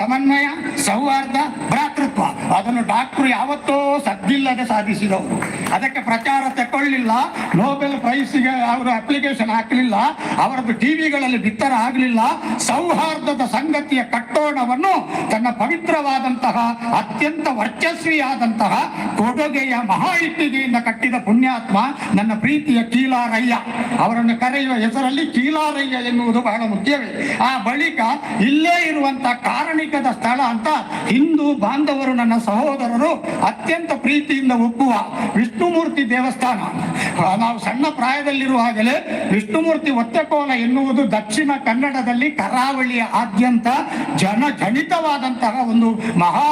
ಸಮನ್ವಯ ಸೌಹಾರ್ದ ಭ್ರಾತೃತ್ವ. ಅದನ್ನು ಡಾಕ್ಟರ್ ಯಾವತ್ತೋ ಸದ್ದಿಲ್ಲದೆ ಸಾಧಿಸಿದವರು. ಅದಕ್ಕೆ ಪ್ರಚಾರ ತಗೊಳ್ಳಿಲ್ಲ ನೋಬೆಲ್ ಪ್ರೈಸ್ಗೆ ಅವರು ಅಪ್ಲಿಕೇಶನ್ ಹಾಕಲಿಲ್ಲ, ಅವರದ್ದು ಟಿವಿಗಳಲ್ಲಿ ಬಿತ್ತರ ಆಗಲಿಲ್ಲ, ಸೌಹಾರ್ದದ ಸಂಗತಿಯ ಕಟ್ಟೋಣವನ್ನು ತನ್ನ ಪವಿತ್ರವಾದಂತಹ, ಅತ್ಯಂತ ವರ್ಚಸ್ವಿಯಾದಂತಹ ಕೊಡುಗೆಯ ಮಹಾ ಇಟ್ಟಿಗೆಯಿಂದ ಕಟ್ಟಿದ ಪುಣ್ಯಾತ್ಮ, ನನ್ನ ಪ್ರೀತಿಯ ಕೀಲಾರಯ್ಯ. ಅವರನ್ನು ಕರೆಯುವ ಹೆಸರಲ್ಲಿ ಕೀಲಾರಯ್ಯ ಎನ್ನುವುದು ಬಹಳ ಮುಖ್ಯವೇ. ಆ ಬಳಿಕ ಇಲ್ಲೇ ಇರುವಂತಹ ಕಾರಣಿಕದ ಸ್ಥಳ ಅಂತ ಹಿಂದೂ ಬಾಂಧವರು ನನ್ನ ಸಹೋದರರು ಅತ್ಯಂತ ಪ್ರೀತಿಯಿಂದ ಒಪ್ಪುವ. ವಿಷ್ಣುಮೂರ್ತಿ ದೇವಸ್ಥಾನ. ನಾವು ಸಣ್ಣ ಪ್ರಾಯದಲ್ಲಿರುವಾಗಲೇ ವಿಷ್ಣುಮೂರ್ತಿ ಒತ್ತೆಕೋಲ ಎನ್ನುವುದು ದಕ್ಷಿಣ ಕನ್ನಡದಲ್ಲಿ ಕರಾವಳಿಯ ಆದ್ಯಂತ ಜನಜನಿತವಾದಂತಹ ಒಂದು ಮಹಾ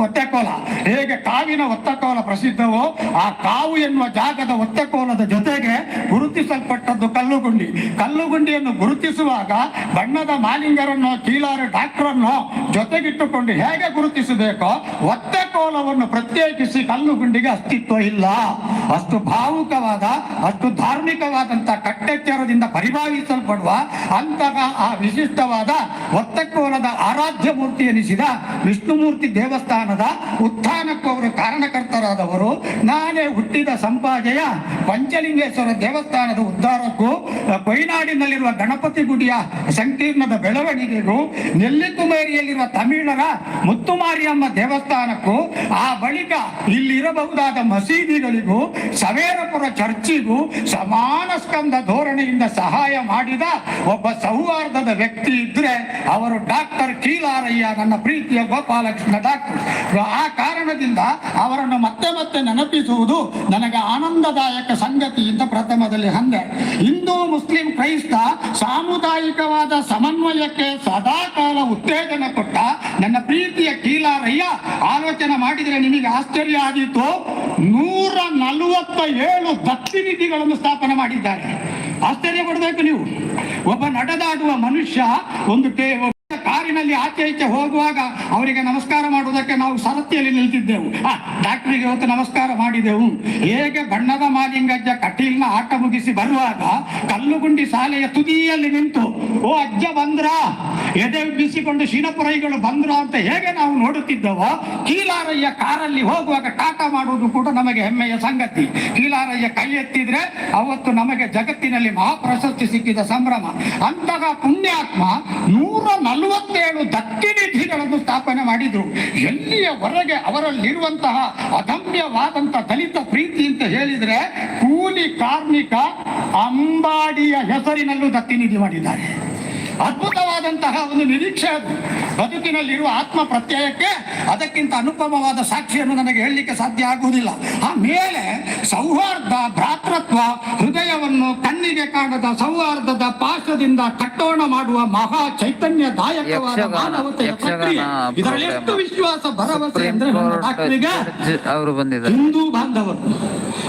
ಒತ್ತೆಕೋಲ. ಹೇಗೆ ಕಾವಿನ ಒತ್ತಕೋಲ ಪ್ರಸಿದ್ಧವೋ, ಆ ಕಾವು ಎನ್ನುವ ಜಾಗದ ಒತ್ತೆಕೋಲದ ಜೊತೆಗೆ ಗುರುತಿಸಲ್ಪಟ್ಟದ್ದು ಕಲ್ಲುಗುಂಡಿ. ಕಲ್ಲುಗುಂಡಿಯನ್ನು ಗುರುತಿಸುವಾಗ ಬಣ್ಣದ ಮಾಲಿಂಗರನ್ನು ಕೀಲಾರ ಡಾಕ್ಟರನ್ನು ಜೊತೆಗಿಟ್ಟುಕೊಂಡು ಹೇಗೆ ಗುರುತಿಸಬೇಕೋ, ಒತ್ತೆಕೋಲವನ್ನು ಪ್ರತ್ಯೇಕಿಸಿ ಕಲ್ಲುಗುಂಡಿಗೆ ಅಸ್ತಿತ್ವ ಇಲ್ಲ. ಅಷ್ಟು ಭಾವುಕವಾದ, ಅಷ್ಟು ಧಾರ್ಮಿಕವಾದಂತಹ ಕಟ್ಟೆಚ್ಚರದಿಂದ ಪರಿಭಾವಿಸಲ್ಪಡುವ ಅಂತಹ ಆ ವಿಶಿಷ್ಟವಾದ ಒತ್ತಕೋಲದ ಆರಾಧ್ಯ ಮೂರ್ತಿ ಎನಿಸಿದ ವಿಷ್ಣುಮೂರ್ತಿ ದೇವಸ್ಥಾನದ ಉತ್ಥಾನಕ್ಕೂ ಅವರು ಕಾರಣಕರ್ತರಾದವರು, ನಾನೇ ಹುಟ್ಟಿದ ಸಂಪಾಜೆಯ ಪಂಚಲಿಂಗೇಶ್ವರ ದೇವಸ್ಥಾನದ ಉದ್ಧಾರಕ್ಕೂ ಕೊಯ್ನಾಡಿನಲ್ಲಿರುವ ಗಣಪತಿ ಗುಡಿಯ ಸಂಕೀರ್ಣದ ಬೆಳವಣಿಗೆಗೂ, ನೆಲ್ಲಿಕುಮೇರಿಯಲ್ಲಿರುವ ತಮಿಳರ ಮುತ್ತುಮಾರಿಯಮ್ಮ ದೇವಸ್ಥಾನಕ್ಕೂ, ಆ ಬಳಿಕ ಇಲ್ಲಿರಬಹುದಾದ ಮಸೀದಿಗಳಿಗೂ, ಸವೇರಪುರ ಚರ್ಚಿಗೂ ಸಮಾನ ಸ್ಕಂದ ಧೋರಣೆಯಿಂದ ಸಹಾಯ ಮಾಡಿದ ಒಬ್ಬ ಸೌಹಾರ್ದದ ವ್ಯಕ್ತಿ ಇದ್ರೆ, ಅವರು ಡಾಕ್ಟರ್ ಕೀಲಾರಯ್ಯ, ನನ್ನ ಪ್ರೀತಿಯ ಗೋಪಾಲಕೃಷ್ಣ ಡಾಕ್ಟರ್. ಆ ಕಾರಣದಿಂದ ಅವರನ್ನು ಮತ್ತೆ ಮತ್ತೆ ನೆನಪಿಸುವುದು ನನಗೆ ಆನಂದದಾಯಕ ಸಂಗತಿಯಿಂದ ಪ್ರಥಮದಲ್ಲಿ ಹಂದೆ ಹಿಂದೂ ಮುಸ್ಲಿಂ ಕ್ರೈಸ್ತ ಸಾಮುದಾಯಿಕವಾದ ಸಮನ್ವಯಕ್ಕೆ ಸದಾಕಾಲ ಉತ್ತೇಜನ ಕೊಟ್ಟ ನನ್ನ ಪ್ರೀತಿಯ ಕೀಲಾರಯ್ಯ, ಆಲೋಚನೆ ಮಾಡಿದರೆ ನಿಮಗೆ ಆಶ್ಚರ್ಯ ಆದೀತು ನೂರ ನಲವತ್ತ ಏಳು ದತ್ತಿನಿಧಿಗಳನ್ನು ಸ್ಥಾಪನೆ ಮಾಡಿದ್ದಾರೆ. ಆಶ್ಚರ್ಯ ಪಡಬೇಕು ನೀವು. ಒಬ್ಬ ನಡೆದಾಡುವ ಮನುಷ್ಯ ಒಂದು ಕೇ- ಒಬ್ಬ ಆಚೆ ಈಚೆ ಹೋಗುವಾಗ ಅವರಿಗೆ ನಮಸ್ಕಾರ ಮಾಡುವುದಕ್ಕೆ ನಾವು ಸರತಿಯಲ್ಲಿ ನಿಲ್ತಿದ್ದೆವು. ಆ, ಡಾಕ್ಟರಿಗೆ ಇವತ್ತು ನಮಸ್ಕಾರ ಮಾಡಿದೆವು. ಹೇಗೆ ಬಣ್ಣದ ಮಾಲಿಂಗಜ್ಜ ಕಟೀಲ್ನ ಆಟ ಮುಗಿಸಿ ಬರುವಾಗ ಕಲ್ಲುಗುಂಡಿ ಶಾಲೆಯ ತುದಿಯಲ್ಲಿ ನಿಂತು ಓ ಅಜ್ಜ ಬಂದ್ರ ಎದೆ ಬಿಸಿಕೊಂಡು ಶೀನಪುರೈಗಳು ಬಂದ್ರ ಅಂತ ಹೇಗೆ ನಾವು ನೋಡುತ್ತಿದ್ದವೋ ಕೀಲಾರಯ್ಯ ಕಾರಲ್ಲಿ ಹೋಗುವಾಗ ಟಾಟಾ ಮಾಡುವುದು ಕೂಡ ನಮಗೆ ಹೆಮ್ಮೆಯ ಸಂಗತಿ. ಕೀಲಾರಯ್ಯ ಕೈ ಎತ್ತಿದ್ರೆ ಅವತ್ತು ನಮಗೆ ಜಗತ್ತಿನಲ್ಲಿ ಮಹಾಪ್ರಶಸ್ತಿ ಸಿಕ್ಕಿದ ಸಂಭ್ರಮ. ಅಂತಹ ಪುಣ್ಯಾತ್ಮ ನೂರ ನಲವತ್ತೇಳು ದತ್ತಿನಿಧಿಗಳನ್ನು ಸ್ಥಾಪನೆ ಮಾಡಿದ್ರು. ಎಲ್ಲಿಯವರೆಗೆ ಅವರಲ್ಲಿರುವಂತಹ ಅದಮ್ಯವಾದಂತಹ ದಲಿತ ಪ್ರೀತಿ ಅಂತ ಹೇಳಿದ್ರೆ ಕೂಲಿ ಕಾರ್ಮಿಕ ಅಂಬಾಡಿಯ ಹೆಸರಿನಲ್ಲೂ ದತ್ತಿನಿಧಿ ಮಾಡಿದ್ದಾರೆ. ಅದ್ಭುತವಾದಂತಹ ಒಂದು ನಿರೀಕ್ಷೆ ಅದು. ಬದುಕಿನಲ್ಲಿರುವ ಆತ್ಮ ಪ್ರತ್ಯಯಕ್ಕೆ ಅದಕ್ಕಿಂತ ಅನುಪಮವಾದ ಸಾಕ್ಷಿಯನ್ನು ನನಗೆ ಹೇಳಲಿಕ್ಕೆ ಸಾಧ್ಯ ಆಗುವುದಿಲ್ಲ. ಆಮೇಲೆ ಸೌಹಾರ್ದ ಭ್ರಾತೃತ್ವ ಹೃದಯವನ್ನು ಕಣ್ಣಿಗೆ ಕಾಣದ ಸೌಹಾರ್ದದ ಪಾಶದಿಂದ ಕಟ್ಟೋಣ ಮಾಡುವ ಮಹಾ ಚೈತನ್ಯದಾಯಕವಾದ ದಾಯಕವಾದ ಮಾನವತೆಯ ಪ್ರಕ್ರಿಯೆ. ಇದರಲ್ಲಿ ಎಷ್ಟು ವಿಶ್ವಾಸ ಭರವಸೆ ಅಂದ್ರೆ ಅವರು ಬಂದಿದ್ದಾರೆ. ಹಿಂದೂ ಬಾಂಧವರು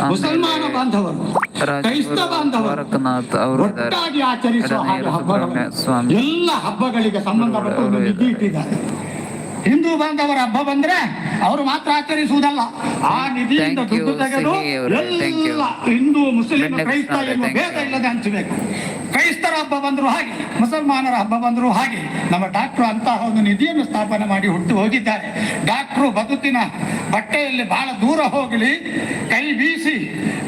ಮುಸಲ್ಮಾನ ಬಾಂಧವರು ಕ್ರೈಸ್ತ ಬಾಂಧವರು ಒಟ್ಟಾಗಿ ಆಚರಿಸುವ ಎಲ್ಲ ಹಬ್ಬಗಳಿಗೆ ಸಂಬಂಧಪಟ್ಟ ಒಂದು ಅವರು ನಿಧಿ ಇಟ್ಟಿದ್ದಾರೆ ಹಿಂದೂ ಬಾಂಧವರ ಹಬ್ಬ ಬಂದ್ರೆ ಅವರು ಮಾತ್ರ ಆಚರಿಸುವುದಲ್ಲ. ಆ ನಿಧಿಯಿಂದ ದುಡ್ಡು ತೆಗೆದು. ಎಲ್ಲ ಹಿಂದೂ ಮುಸ್ಲಿಂ ಕ್ರೈಸ್ತ ಎನ್ನುವ ಭೇದ ಇಲ್ಲದೆ ಹಂಚಬೇಕು. ಕ್ರೈಸ್ತರ ಹಬ್ಬ ಬಂದ್ರು ಹಾಗೆ ಮುಸಲ್ಮಾನರ ಹಬ್ಬ ಬಂದ್ರು ಹಾಗೆ ನಮ್ಮ ಡಾಕ್ಟ್ರು ಅಂತಹ ಒಂದು ನಿಧಿಯನ್ನು ಸ್ಥಾಪನೆ ಮಾಡಿ ಹುಟ್ಟು ಹೋಗಿದ್ದಾರೆ. ಡಾಕ್ಟ್ರು ಬದುಕಿನ ಬಟ್ಟೆಯಲ್ಲಿ ಬಹಳ ದೂರ ಹೋಗಲಿ ಕೈ ಬೀಸಿ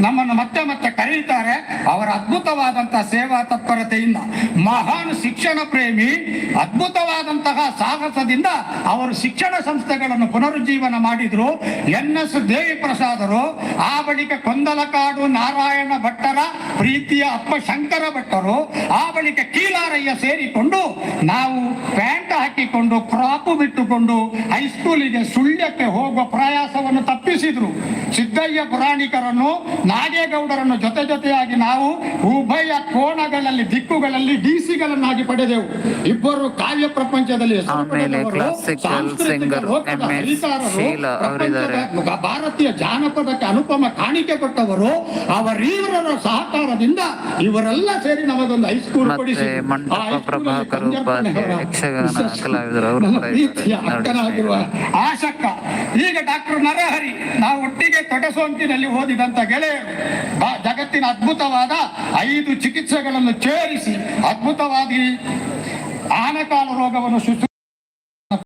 ನಮ್ಮನ್ನು ಮತ್ತೆ ಮತ್ತೆ ಕರೆಯುತ್ತಾರೆ ಅವರ ಅದ್ಭುತವಾದಂತಹ ಸೇವಾ ತತ್ಪರತೆಯಿಂದ ಮಹಾನ್ ಶಿಕ್ಷಣ ಪ್ರೇಮಿ ಅದ್ಭುತವಾದಂತಹ ಸಾಹಸದಿಂದ ಅವರು ಶಿಕ್ಷಣ ಸಂಸ್ಥೆಗಳನ್ನು ಪುನರುಜ್ಜೀವನ ಮಾಡಿದ್ರು. ಎನ್ ಎಸ್ ದೇವಿ ಪ್ರಸಾದರು ಆ ಬಳಿಕ ಕೊಂದಲಕಾಡು, ನಾರಾಯಣ ಭಟ್ಟರ, ಪ್ರೀತಿಯ ಅಪ್ಪ ಶಂಕರ ಭಟ್ಟರು. ಆ ಬಳಿಕ ಕೀಲಾರಯ್ಯ ಸೇರಿಕೊಂಡು ನಾವು ಪ್ಯಾಂಟ್ ಹಾಕಿಕೊಂಡು ಕ್ರಾಪು ಬಿಟ್ಟುಕೊಂಡು ಹೈಸ್ಕೂಲಿಗೆ ಸುಳ್ಯಕ್ಕೆ ಹೋಗುವ ಪ್ರಯಾಸವನ್ನು ತಪ್ಪಿಸಿದ್ರು. ಸಿದ್ದಯ್ಯ ಪುರಾಣಿಕರನ್ನು ನಾಗೇಗೌಡರನ್ನು ಜೊತೆ ಜೊತೆಯಾಗಿ ನಾವು ಉಭಯ ಕೋಣಗಳಲ್ಲಿ ದಿಕ್ಕುಗಳಲ್ಲಿ ಡಿಸಿಗಳನ್ನಾಗಿ ಪಡೆದೆವು. ಇಬ್ಬರು ಕಾವ್ಯ ಪ್ರಪಂಚದಲ್ಲಿ. ಭಾರತೀಯ ಜಾನಪದಕ್ಕೆ ಅನುಪಮ ಕಾಣಿಕೆ ಕೊಟ್ಟವರು ಅವರೀವರ ಸಹಕಾರದಿಂದ ಇವರೆಲ್ಲ ಸೇರಿ ನಮಗೊಂದು ಹೈಸ್ಕೂಲ್ ಕೊಡಿಸಿ ಪ್ರಭಾಕರ್ ಉಪಾಧ್ಯಾಯ ಯಕ್ಷಗಾನ ಪ್ರೀತಿಯ. ಅಕ್ಕನಾಗಿರುವ ಆಶಕ್ಕ ಈಗ ಡಾಕ್ಟರ್ ನರಹರಿ ನಾವು ಒಟ್ಟಿಗೆ ತೊಡೆಸೋಂಕಿನಲ್ಲಿ ಓದಿದಂತ ಗೆಳೆಯರು ಜಗತ್ತಿನ ಅದ್ಭುತವಾದ ಐದು ಚಿಕಿತ್ಸೆಗಳನ್ನು ಸೇರಿಸಿ ಅದ್ಭುತವಾಗಿ ಆನಕಾಲ ರೋಗವನ್ನು ಶುಶ್ರೂ